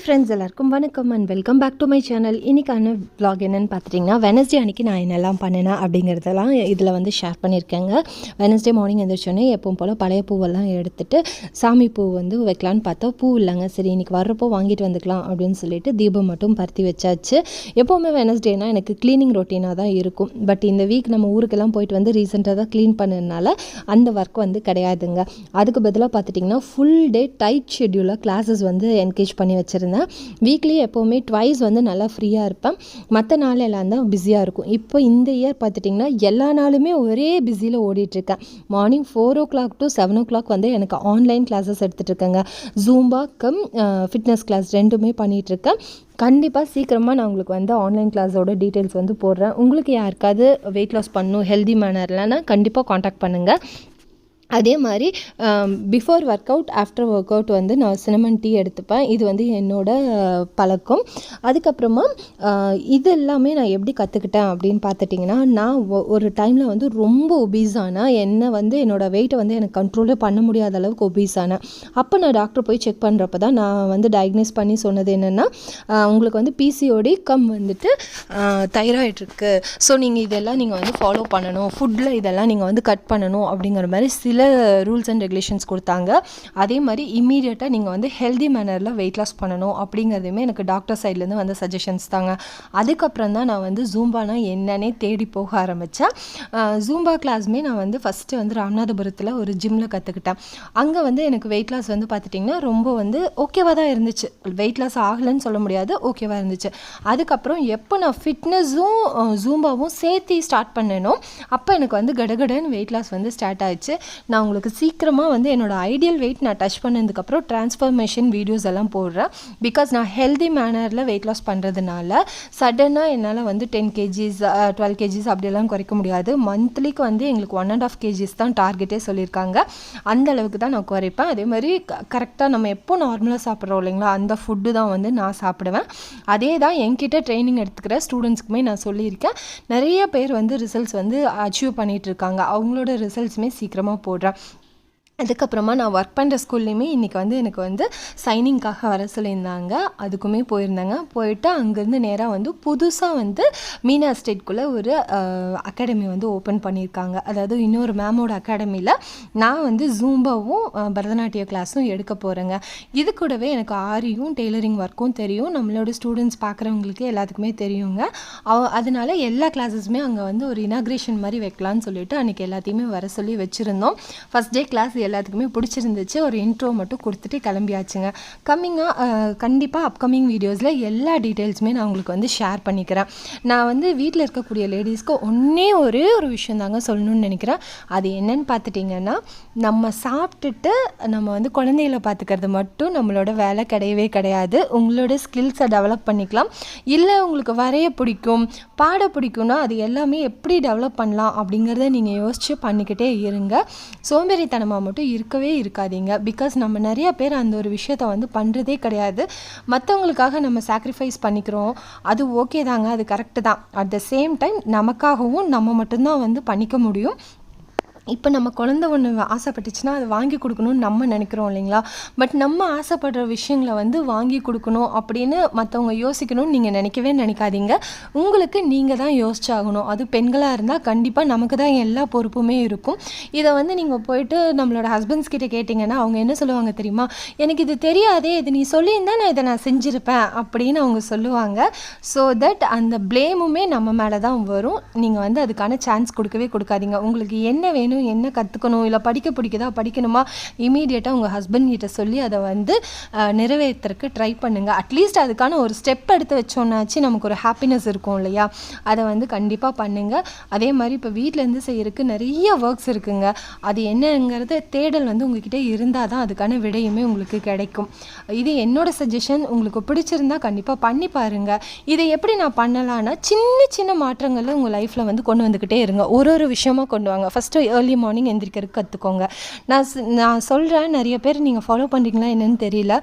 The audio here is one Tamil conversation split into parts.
ஹாய் ஃப்ரெண்ட்ஸ் எல்லாருக்கும் வணக்கம் and welcome back to my channel இன்றைக்கான vlog என்னென்னு பார்த்துட்டிங்கன்னா வெனஸ்டே அன்றைக்கி நான் என்னெல்லாம் பண்ணினேன் அப்படிங்கிறதெல்லாம் இதில் வந்து ஷேர் பண்ணியிருக்கேங்க. வெனஸ்டே மார்னிங் எழுந்திரிச்சோன்னே எப்பவும் போல் பழைய பூவெல்லாம் எடுத்துகிட்டு சாமி பூ வந்து வைக்கலான்னு பார்த்தா பூ இல்லைங்க. சரி இன்றைக்கி வர்றப்போ வாங்கிட்டு வந்துக்கலாம் அப்படின்னு சொல்லிட்டு தீபம் மட்டும் பருத்தி வச்சாச்சு. எப்போவுமே வெனஸ்டேனா எனக்கு க்ளீனிங் ரொட்டீனாக தான் இருக்கும். பட் இந்த வீக் நம்ம ஊருக்கெல்லாம் போயிட்டு வந்து ரீசெண்டாக தான் க்ளீன் பண்ணதுனால அந்த ஒர்க் வந்து கிடையாதுங்க. அதுக்கு பதிலாக பார்த்துட்டிங்கன்னா ஃபுல் டே டைட் ஷெட்யூலாக கிளாஸஸ் வந்து என்கேஜ் பண்ணி வச்சுருந்தேன். வீக்லி எப்போவுமே ட்வைஸ் வந்து நல்லா ஃப்ரீயாக இருப்பேன். மற்ற நாள் எல்லாம் தான் பிஸியாக இருக்கும். இப்போ இந்த இயர் பார்த்துட்டிங்கன்னா எல்லா நாளுமே ஒரே பிஸியில் ஓடிட்டுருக்கேன். Morning four o'clock to seven o'clock வந்து எனக்கு ஆன்லைன் கிளாஸஸ் எடுத்துகிட்ருக்கேங்க ஜூம்பா கம் ஃபிட்னஸ் கிளாஸ் ரெண்டுமே பண்ணிகிட்ருக்கேன் கண்டிப்பாக சீக்கிரமாக நான் உங்களுக்கு வந்து ஆன்லைன் கிளாஸோட டீட்டெயில்ஸ் வந்து போடுறேன். உங்களுக்கு யாருக்காவது வெயிட் லாஸ் பண்ணணும் ஹெல்தி மேனர்லன்னா கண்டிப்பாக காண்டாக்ட் பண்ணுங்கள் அதே மாதிரி before workout after workout வந்து நான் சினமன் டீ எடுத்துப்பேன். இது வந்து என்னோடய பழக்கம். அதுக்கப்புறமா இது எல்லாமே நான் எப்படி கற்றுக்கிட்டேன் அப்படின்னு பார்த்துட்டிங்கன்னா நான் ஒ- ஒரு டைமில் வந்து ரொம்ப ஒபீஸ் என்னை வந்து என்னோடய வெயிட்டை வந்து எனக்கு கண்ட்ரோலே பண்ண முடியாத அளவுக்கு ஒபீஸ் அப்போ நான் டாக்டர் போய் செக் பண்ணுறப்ப தான் நான் வந்து டயக்னைஸ் பண்ணி சொன்னது என்னென்னா உங்களுக்கு வந்து பிசிஓடி கம் வந்துட்டு தைராய்டு இருக்குது ஸோ நீங்கள் இதெல்லாம் நீங்கள் வந்து ஃபாலோ பண்ணணும். ஃபுட்டில் இதெல்லாம் நீங்கள் வந்து கட் பண்ணணும் அப்படிங்கிற மாதிரி சில ரூல்ஸ் அண்ட் ரெகுலேஷன்ஸ் கொடுத்தாங்க. அதே மாதிரி இம்மீடியட்டாக நீங்கள் வந்து ஹெல்தி மேனரில் வெயிட் லாஸ் பண்ணணும் அப்படிங்கிறதுமே எனக்கு டாக்டர் சைட்லேருந்து வந்த சஜஷன்ஸ் தாங்க. அதுக்கப்புறம் தான் நான் வந்து ஜூம்பானா என்னன்னே தேடி போக ஆரம்பித்தேன் ஜூம்பா கிளாஸுமே நான் வந்து ஃபஸ்ட்டு வந்து ராமநாதபுரத்தில் ஒரு ஜிம்மில் கற்றுக்கிட்டேன் அங்கே வந்து எனக்கு வெயிட் லாஸ் வந்து பார்த்துட்டிங்கன்னா ரொம்ப வந்து ஓகேவாக தான் இருந்துச்சு. வெயிட் லாஸ் ஆகலைன்னு சொல்ல முடியாது ஓகேவாக இருந்துச்சு. அதுக்கப்புறம் எப்போ நான் ஃபிட்னஸும் ஜூம்பாவும் சேர்த்து ஸ்டார்ட் பண்ணேனோ அப்போ எனக்கு வந்து கடகடன்னு வெயிட் லாஸ் வந்து ஸ்டார்ட் ஆயிடுச்சு. நான் உங்களுக்கு சீக்கிரமாக வந்து என்னோட ஐடியல் வெயிட் நான் டச் பண்ணதுக்கப்புறம் ட்ரான்ஸ்ஃபர்மேஷன் வீடியோஸ் எல்லாம் போடுறேன். பிகாஸ் நான் ஹெல்தி மேனரில் வெயிட் லாஸ் பண்ணுறதுனால சடனாக என்னால் வந்து டென் கேஜிஸ் டுவெல் கேஜிஸ் அப்படியெல்லாம் குறைக்க முடியாது. மந்த்லிக்கு வந்து எங்களுக்கு ஒன் அண்ட் ஆஃப் கேஜிஸ் தான் டார்கெட்டே சொல்லியிருக்காங்க. அந்த அளவுக்கு தான் நான் குறைப்பேன். அதே மாதிரி கரெக்டாக நம்ம எப்போ நார்மலாக சாப்பிட்றோம் இல்லைங்களா அந்த ஃபுட்டு தான் வந்து நான் சாப்பிடுவேன். அதே தான் என்கிட்ட ட்ரைனிங் எடுத்துக்கிற ஸ்டூடெண்ட்ஸ்க்குமே நான் சொல்லியிருக்கேன். நிறைய பேர் வந்து ரிசல்ட்ஸ் வந்து அச்சீவ் பண்ணிகிட்டு இருக்காங்க. அவங்களோட ரிசல்ட்ஸுமே சீக்கிரமாக போடுறேன் அதுக்கப்புறமா நான் ஒர்க் பண்ணுற ஸ்கூல்லையுமே இன்றைக்கி வந்து எனக்கு வந்து சைனிங்காக வர சொல்லியிருந்தாங்க. அதுக்குமே போயிருந்தாங்க. போயிட்டு அங்கேருந்து நேராக வந்து புதுசாக வந்து மீனா ஸ்டேட்குள்ளே ஒரு அகாடமி வந்து ஓப்பன் பண்ணியிருக்காங்க. அதாவது இன்னொரு மேமோட அகாடமியில் நான் வந்து ஜூம்பாவும் பரதநாட்டிய கிளாஸும் எடுக்க போகிறேங்க இது கூடவே எனக்கு ஆரியும் டெய்லரிங் ஒர்க்கும் தெரியும். நம்மளோட ஸ்டூடெண்ட்ஸ் பார்க்குறவங்களுக்கு எல்லாத்துக்குமே தெரியுங்க. அவ- அதனால எல்லா கிளாஸஸுமே அங்கே வந்து ஒரு இனாக்ரேஷன் மாதிரி வைக்கலான்னு சொல்லிட்டு அன்றைக்கி எல்லாத்தையுமே வர சொல்லி வச்சுருந்தோம். ஃபஸ்ட் டே கிளாஸ் எல்லாத்துக்குமே பிடிச்சிருந்துச்சு. ஒரு இன்ட்ரோ மட்டும் கொடுத்துட்டு கிளம்பியாச்சுங்க. கம்மிங்காக கண்டிப்பாக அப்கமிங் வீடியோஸில் எல்லா டீட்டெயில்ஸுமே நான் உங்களுக்கு வந்து ஷேர் பண்ணிக்கிறேன். நான் வந்து வீட்டில் இருக்கக்கூடிய லேடிஸ்க்கு ஒன்றே ஒரே ஒரு விஷயம் தாங்க சொல்லணும்னு நினைக்கிறேன். அது என்னன்னு பார்த்துட்டிங்கன்னா நம்ம சாப்பிட்டுட்டு நம்ம வந்து குழந்தைகளை பார்த்துக்கிறது மட்டும் நம்மளோட வேலை கிடையவே கிடையாது. உங்களோட ஸ்கில்ஸை டெவலப் பண்ணிக்கலாம். இல்லை உங்களுக்கு வரைய பிடிக்கும் பாட பிடிக்கும்னா அது எல்லாமே எப்படி டெவலப் பண்ணலாம் அப்படிங்கிறத நீங்கள் யோசித்து பண்ணிக்கிட்டே இருங்க. சோம்பேறித்தனமாக மட்டும் இருக்கவே இருக்காதீங்க. பிகாஸ் நம்ம நிறைய பேர் அந்த ஒரு விஷயத்த வந்து பண்ணுறதே கிடையாது. மற்றவங்களுக்காக நம்ம சாக்ரிஃபைஸ் பண்ணிக்கிறோம். அது ஓகே தாங்க அது கரெக்டு தான். அட் த சேம் டைம் நமக்காகவும் நம்ம மட்டும்தான் வந்து பண்ணிக்க முடியும். இப்போ நம்ம குழந்த ஒன்று ஆசைப்பட்டுச்சுன்னா அதை வாங்கி கொடுக்கணும்னு நம்ம நினைக்கிறோம் இல்லைங்களா? பட் நம்ம ஆசைப்படுற விஷயங்களை வந்து வாங்கி கொடுக்கணும் அப்படின்னு மற்றவங்க யோசிக்கணும்னு நீங்கள் நினைக்கவே நினைக்காதீங்க. உங்களுக்கு நீங்கள் தான் யோசிச்சாகணும். அது பெண்களாக இருந்தால் கண்டிப்பாக நமக்கு தான் எல்லா பொறுப்புமே இருக்கும். இதை வந்து நீங்கள் போயிட்டு நம்மளோட ஹஸ்பண்ட்ஸ் கிட்ட கேட்டிங்கன்னா அவங்க என்ன சொல்லுவாங்க தெரியுமா? எனக்கு இது தெரியாதே இது நீ சொல்லியிருந்தா நான் இதை நான் செஞ்சுருப்பேன் அப்படின்னு அவங்க சொல்லுவாங்க. ஸோ தட் அந்த ப்ளேமுமே நம்ம மேலே தான் வரும். நீங்கள் வந்து அதுக்கான சான்ஸ் கொடுக்கவே கொடுக்காதீங்க. உங்களுக்கு என்ன வேணும் என்ன கற்றுக்கணும் இல்லை படிக்க பிடிக்குதா? படிக்கணுமா? இமீடியட்டாக உங்கள் ஹஸ்பண்ட் கிட்ட சொல்லி அதை வந்து நிறைவேற்றுறதுக்கு ட்ரை பண்ணுங்கள் அட்லீஸ்ட் அதுக்கான ஒரு ஸ்டெப் எடுத்து வச்சோன்னாச்சு நமக்கு ஒரு ஹாப்பினஸ் இருக்கும் இல்லையா? அதை வந்து கண்டிப்பாக பண்ணுங்கள் அதே மாதிரி இப்போ வீட்டிலேருந்து செய்கிறதுக்கு நிறைய ஒர்க்ஸ் இருக்குங்க. அது என்னங்கிறது தேடல் வந்து உங்ககிட்ட இருந்தால் தான் அதுக்கான விடையுமே உங்களுக்கு கிடைக்கும். இது என்னோட சஜஷன் உங்களுக்கு பிடிச்சிருந்தா கண்டிப்பாக பண்ணி பாருங்கள் இதை எப்படி நான் பண்ணலான்னா சின்ன சின்ன மாற்றங்களை உங்கள் லைஃப்பில் வந்து கொண்டு வந்துக்கிட்டே இருங்க. ஒரு ஒரு விஷயமா கொண்டு வாங்க. ஃபஸ்ட்டு ஏர்லி ஏர்லி மார்னிங் எந்திரிக்கிறதுக்கு கற்றுக்கோங்க நான் நான் சொல்கிறேன் நிறைய பேர் நீங்கள் ஃபாலோ பண்ணுறீங்களா என்னென்னு தெரியல.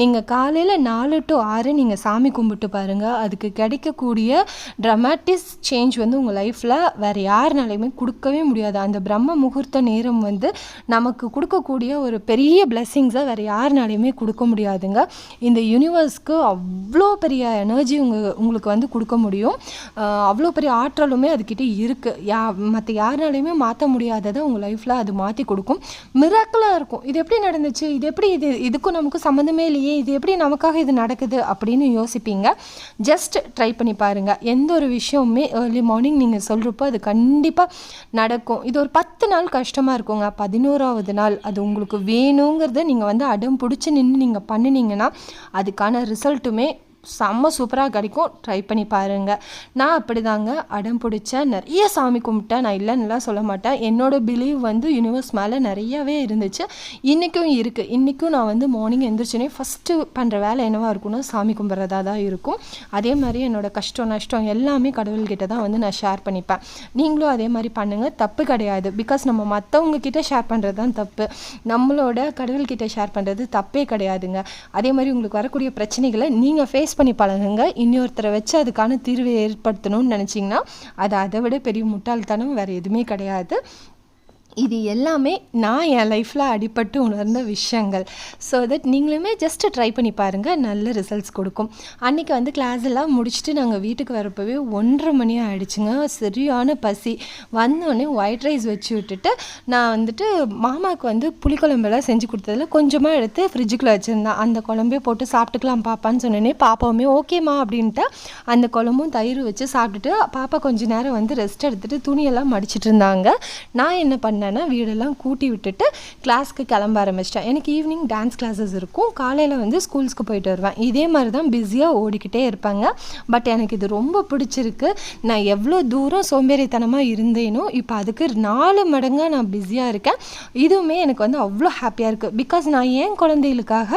நீங்கள் காலையில் நாலு டு ஆறு நீங்கள் சாமி கும்பிட்டு பாருங்கள் அதுக்கு கிடைக்கக்கூடிய ட்ரமாட்டிஸ் சேஞ்ச் வந்து உங்கள் லைஃப்பில் வேறு யாருனாலையுமே கொடுக்கவே முடியாது. அந்த பிரம்ம முகூர்த்த நேரம் வந்து நமக்கு கொடுக்கக்கூடிய ஒரு பெரிய பிளெஸ்ஸிங்ஸை வேறு யாருனாலையுமே கொடுக்க முடியாதுங்க. இந்த யூனிவர்ஸ்க்கு அவ்வளோ பெரிய எனர்ஜி உங்கள் உங்களுக்கு வந்து கொடுக்க முடியும். அவ்வளோ பெரிய ஆற்றலுமே அதுக்கிட்ட இருக்குது யா மற்ற யாருனாலையுமே மாற்ற முடியாது. முடியாததை உங்கள் லைஃப்பில் அது மாற்றி கொடுக்கும். மிராக்கலாக இருக்கும். இது எப்படி நடந்துச்சு? இது எப்படி இது இதுக்கும் நமக்கும் சம்மந்தமே இல்லையே. இது எப்படி நமக்காக இது நடக்குது அப்படின்னு யோசிப்பீங்க. ஜஸ்ட் ட்ரை பண்ணி பாருங்கள் எந்த ஒரு விஷயமுமே ஏர்லி மார்னிங் நீங்கள் சொல்கிறப்போ அது கண்டிப்பாக நடக்கும். இது ஒரு பத்து நாள் கஷ்டமாக இருக்குங்க. பதினோராவது நாள் அது உங்களுக்கு வேணுங்கிறத நீங்கள் வந்து அடம் பிடிச்சி நின்று நீங்கள் பண்ணினீங்கன்னா அதுக்கான ரிசல்ட்டுமே செம்ம சூப்பராக கிடைக்கும் ட்ரை பண்ணி பாருங்கள் நான் அப்படிதாங்க. அடம் பிடிச்சேன். நிறைய சாமி கும்பிட்டேன். நான் இல்லைன்னுலாம் சொல்ல மாட்டேன். என்னோட பிலீவ் வந்து யூனிவர்ஸ் மேலே நிறையவே இருந்துச்சு. இன்றைக்கும் இருக்குது இன்றைக்கும் நான் வந்து மார்னிங் எழுந்திரிச்சோன்னே ஃபஸ்ட்டு பண்ணுற வேலை என்னவாக இருக்கும்னா சாமி கும்பிட்றதா தான் இருக்கும். அதே மாதிரி என்னோட கஷ்டம் நஷ்டம் எல்லாமே கடவுள்கிட்ட தான் வந்து நான் ஷேர் பண்ணிப்பேன். நீங்களும் அதே மாதிரி பண்ணுங்கள் தப்பு கிடையாது. பிகாஸ் நம்ம மற்றவங்க கிட்டே ஷேர் பண்ணுறது தான் தப்பு. நம்மளோட கடவுள்கிட்ட ஷேர் பண்ணுறது தப்பே கிடையாதுங்க. அதே மாதிரி உங்களுக்கு வரக்கூடிய பிரச்சனைகளை நீங்கள் ஃபேஸ் பண்ணி பழகுங்க. இன்னொருத்தரை வச்சு அதுக்கான தீர்வை ஏற்படுத்தணும்னு நினச்சிங்கன்னா அது அதை விட பெரிய முட்டாள்தனம் வேறு எதுவுமே கிடையாது. இது எல்லாமே நான் என் லைஃப்பில் அடிபட்டு உணர்ந்த விஷயங்கள். ஸோ தட் நீங்களுமே ஜஸ்ட்டு ட்ரை பண்ணி பாருங்கள் நல்ல ரிசல்ட்ஸ் கொடுக்கும். அன்றைக்கி வந்து கிளாஸ் எல்லாம் முடிச்சுட்டு நாங்கள் வீட்டுக்கு வரப்போவே ஒன்றரை மணி ஆகிடுச்சுங்க சரியான பசி. வந்தோடனே ஒயிட் ரைஸ் வச்சு விட்டுட்டு நான் வந்துட்டு மாமாவுக்கு வந்து புளிக்குழம்பெல்லாம் செஞ்சு கொடுத்ததுல கொஞ்சமாக எடுத்து ஃப்ரிட்ஜுக்குள்ளே வச்சுருந்தேன். அந்த குழம்பே போட்டு சாப்பிட்டுக்கலாம் பாப்பான்னு சொன்னோன்னே பாப்பாவுமே ஓகேம்மா அப்படின்ட்டு அந்த குழம்பும் தயிர் வச்சு சாப்பிட்டுட்டு பாப்பா கொஞ்ச நேரம் வந்து ரெஸ்ட் எடுத்துகிட்டு துணியெல்லாம் மடிச்சிட்டு இருந்தாங்க. நான் என்ன என்னென்னா வீடெல்லாம் கூட்டி விட்டுட்டு கிளாஸ்க்கு கிளம்ப ஆரம்பிச்சிட்டேன் எனக்கு ஈவினிங் டான்ஸ் கிளாஸஸ் இருக்கும். காலையில் வந்து ஸ்கூல்ஸ்க்கு போயிட்டு வருவேன். இதே மாதிரி தான் பிஸியாக ஓடிக்கிட்டே இருப்பாங்க. பட் எனக்கு இது ரொம்ப பிடிச்சிருக்கு. நான் எவ்வளோ தூரம் சோம்பேறித்தனமாக இருந்தேனோ இப்போ அதுக்கு நாலு மடங்காக நான் பிஸியாக இருக்கேன். இதுவுமே எனக்கு வந்து அவ்வளோ ஹாப்பியாக இருக்குது பிகாஸ் நான் ஏன் குழந்தைகளுக்காக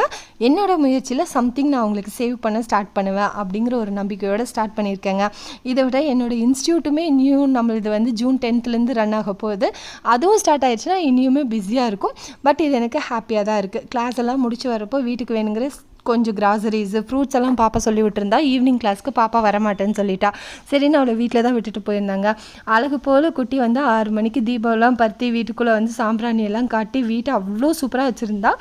என்னோடய முயற்சியில் சம்திங் நான் அவங்களுக்கு சேவ் பண்ண ஸ்டார்ட் பண்ணுவேன் அப்படிங்கிற ஒரு நம்பிக்கையோடு ஸ்டார்ட் பண்ணியிருக்கேங்க. இதை விட என்னோடய இன்ஸ்டியூட்டுமே நியூ நம்மளது வந்து ஜூன் டென்த்துலேருந்து ரன் ஆக போகுது. அதுவும் ஸ்டார்ட் ஆயிடுச்சுன்னா இனியுமே பிஸியாக இருக்கும். பட் இது எனக்கு ஹாப்பியாக தான் இருக்குது கிளாஸ் எல்லாம் முடிச்சு வரப்போ வீட்டுக்கு வேணுங்கிற கொஞ்சம் கிராசரிஸு ஃப்ரூட்ஸ் எல்லாம் பாப்பா சொல்லி விட்டுருந்தா ஈவினிங் கிளாஸ்க்கு பாப்பா வரமாட்டேன்னு சொல்லிட்டா. சரின்னு அவளை வீட்டில் தான் விட்டுட்டு போயிருந்தாங்க. அழகு போல் குட்டி வந்து ஆறு மணிக்கு தீபம்லாம் பருத்தி வீட்டுக்குள்ளே வந்து சாம்பிராணி எல்லாம் காட்டி வீட்டை அவ்வளோ சூப்பராக வச்சுருந்தா.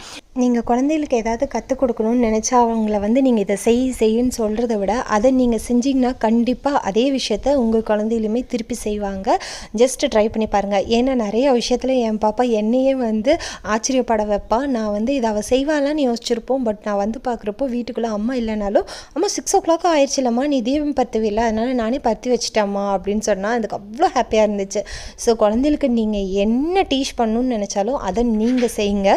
நீங்கள் குழந்தைகளுக்கு ஏதாவது கற்றுக் கொடுக்கணும்னு நினச்சா அவங்கள வந்து நீங்கள் இதை செய் செய்யுன்னு சொல்கிறத விட அதை நீங்கள் செஞ்சீங்கன்னா கண்டிப்பாக அதே விஷயத்த உங்கள் குழந்தையிலுமே திருப்பி செய்வாங்க. ஜஸ்ட் ட்ரை பண்ணி பாருங்கள் ஏன்னா நிறைய விஷயத்தில் என் பாப்பா என்னையே வந்து ஆச்சரியப்பட வைப்பா. நான் வந்து இதை அவள் செய்வாளான்னு யோசிச்சிருப்போம். பட் நான் வந்து பார்க்குறப்போ வீட்டுக்குள்ளே அம்மா இல்லைனாலும் அம்மா சிக்ஸ் ஓ கிளாக் ஆயிடுச்சுலம்மா. நீ தீபம் பத்துவில்ல அதனால் நானே பற்றி வச்சிட்டேம்மா. அப்படின்னு சொன்னால் அதுக்கு அவ்வளோ ஹாப்பியாக இருந்துச்சு. ஸோ குழந்தைகளுக்கு நீங்கள் என்ன டீச் பண்ணணும்னு நினச்சாலும் அதை நீங்கள் செய்யுங்க.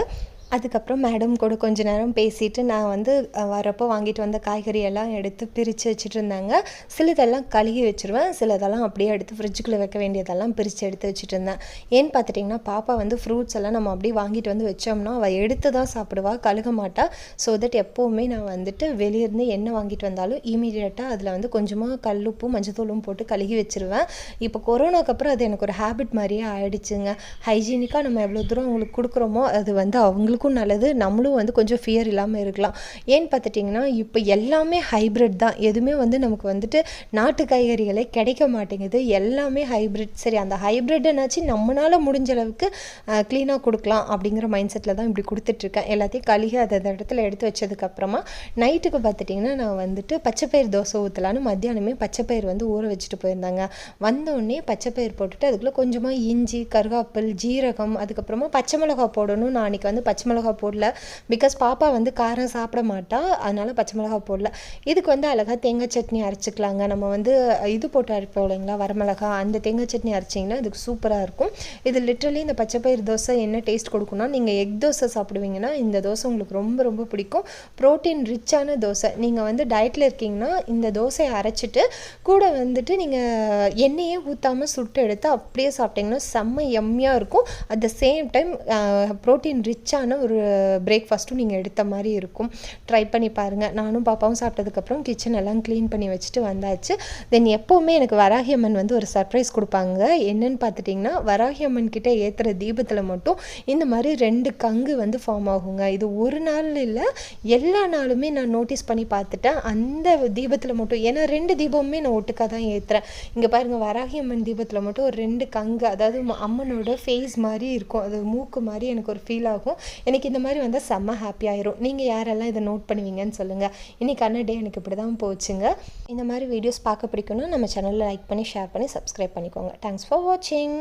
அதுக்கப்புறம் மேடம் கூட கொஞ்ச நேரம் பேசிட்டு நான் வந்து வரப்போ வாங்கிட்டு வந்த காய்கறி எல்லாம் எடுத்து பிரித்து வச்சுட்டு இருந்தாங்க. சிலதெல்லாம் கழுகி வச்சுருவேன் சிலதெல்லாம் அப்படியே எடுத்து ஃப்ரிட்ஜுக்குள்ளே வைக்க வேண்டியதெல்லாம் பிரித்து எடுத்து வச்சுட்டு இருந்தேன். ஏன்னு பார்த்துட்டிங்கன்னா பாப்பா வந்து ஃப்ரூட்ஸ் எல்லாம் நம்ம அப்படியே வாங்கிட்டு வந்து வச்சோம்னா அவள் எடுத்து தான் சாப்பிடுவா கழுக மாட்டா. ஸோ தட் எப்போவுமே நான் வந்துட்டு வெளியிருந்து என்ன வாங்கிட்டு வந்தாலும் இமீடியட்டாக அதில் வந்து கொஞ்சமாக கல்லுப்பும் மஞ்சத்தூளும் போட்டு கழுகி வச்சுருவேன். இப்போ கொரோனாக்கு அப்புறம் அது எனக்கு ஒரு ஹேபிட் மாதிரியே ஆயிடுச்சுங்க. ஹைஜீனிக்காக நம்ம எவ்வளோ தூரம் அவங்களுக்கு கொடுக்குறோமோ அது வந்து அவங்களுக்கு அவங்களுக்கும் நல்லது நம்மளும் வந்து கொஞ்சம் ஃபியர் இல்லாமல் இருக்கலாம். ஏன்னு பார்த்துட்டிங்கன்னா இப்போ எல்லாமே ஹைப்ரிட் தான். எதுவுமே வந்து நமக்கு வந்துட்டு நாட்டு காய்கறிகளே கிடைக்க மாட்டேங்குது. எல்லாமே ஹைப்ரிட் சரி அந்த ஹைப்ரிட்னாச்சு நம்மளால் முடிஞ்ச அளவுக்கு க்ளீனாக கொடுக்கலாம் அப்படிங்கிற மைண்ட் செட்டில் தான் இப்படி கொடுத்துட்ருக்கேன். எல்லாத்தையும் கழுகி அதை அந்த இடத்துல எடுத்து வச்சதுக்கப்புறமா நைட்டுக்கு பார்த்துட்டிங்கன்னா நான் வந்துட்டு பச்சைப்பயிர் தோசை ஊற்றலான்னு மத்தியானமே பச்சைப்பயிர் வந்து ஊற வச்சுட்டு போயிருந்தாங்க. வந்தோடனே பச்சைப்பயிர் போட்டுட்டு அதுக்குள்ளே கொஞ்சமாக இஞ்சி கருவேப்பில் ஜீரகம் அதுக்கப்புறமா பச்சை மிளகா போடணும் நான் அன்றைக்கி வந்து பச்சை மிளகா போடல. பிகாஸ் பாப்பா வந்து காரம் சாப்பிட மாட்டா. அதனால் பச்சை மிளகா போடல. இதுக்கு வந்து அழகாக தேங்காய் சட்னி அரைச்சிக்கலாங்க. நம்ம வந்து இது போட்டு அரைப்போம் இல்லைங்களா? வரமிளகா அந்த தேங்காய் சட்னி அரைச்சிங்கன்னா இதுக்கு சூப்பராக இருக்கும். இது லிட்ரலி இந்த பச்சை பயிர் தோசை என்ன டேஸ்ட் கொடுக்கும்னா நீங்கள் எக் தோசை சாப்பிடுவீங்கன்னா இந்த தோசை உங்களுக்கு ரொம்ப ரொம்ப பிடிக்கும். ப்ரோட்டீன் ரிச்சான தோசை. நீங்கள் வந்து டயட்டில் இருக்கீங்கன்னா இந்த தோசையை அரைச்சிட்டு கூட வந்துட்டு நீங்கள் எண்ணெயே ஊற்றாமல் சுட்டு எடுத்து அப்படியே சாப்பிட்டீங்கன்னா செம்ம எம்மியாக இருக்கும். At the same time protein ரிச்சான ஒரு பிரேக்ஃபாஸ்ட்டும் நீங்கள் எடுத்த மாதிரி இருக்கும். ட்ரை பண்ணி பாருங்கள் நானும் பாப்பாவும் சாப்பிட்டதுக்கப்புறம் கிச்சன் எல்லாம் க்ளீன் பண்ணி வச்சுட்டு வந்தாச்சு. தென் எப்போவுமே எனக்கு வராகி அம்மன் வந்து ஒரு சர்ப்ரைஸ் கொடுப்பாங்க. என்னன்னு பார்த்துட்டிங்கன்னா வராகி அம்மன் ஏற்றுற தீபத்தில் மட்டும் இந்த மாதிரி ரெண்டு கங்கு வந்து ஃபார்ம் ஆகுங்க. இது ஒரு நாள் இல்லை எல்லா நாளுமே நான் நோட்டீஸ் பண்ணி பார்த்துட்டேன். அந்த தீபத்தில் மட்டும் ஏன்னா ரெண்டு தீபமுமே நான் ஒட்டுக்காக தான் ஏற்றுறேன் இங்கே பாருங்கள் வராகி அம்மன் தீபத்தில் மட்டும் ஒரு ரெண்டு கங்கு அதாவது அம்மனோட ஃபேஸ் மாதிரி இருக்கும். அது மூக்கு மாதிரி எனக்கு ஒரு ஃபீல் ஆகும். எனக்கு இந்த மாதிரி வந்தால் செம்ம ஹாப்பி ஆயிரும். நீங்கள் யாரெல்லாம் இதை நோட் பண்ணுவீங்கன்னு சொல்லுங்கள் இன்றைக்கான டே எனக்கு இப்படி தான் போச்சுங்க. இந்த மாதிரி வீடியோஸ் பார்க்க பிடிக்கணும் நம்ம சேனலில் லைக் பண்ணி ஷேர் பண்ணி சப்ஸ்கிரைப் பண்ணிக்கோங்க. தேங்க்ஸ் ஃபார் வாட்சிங்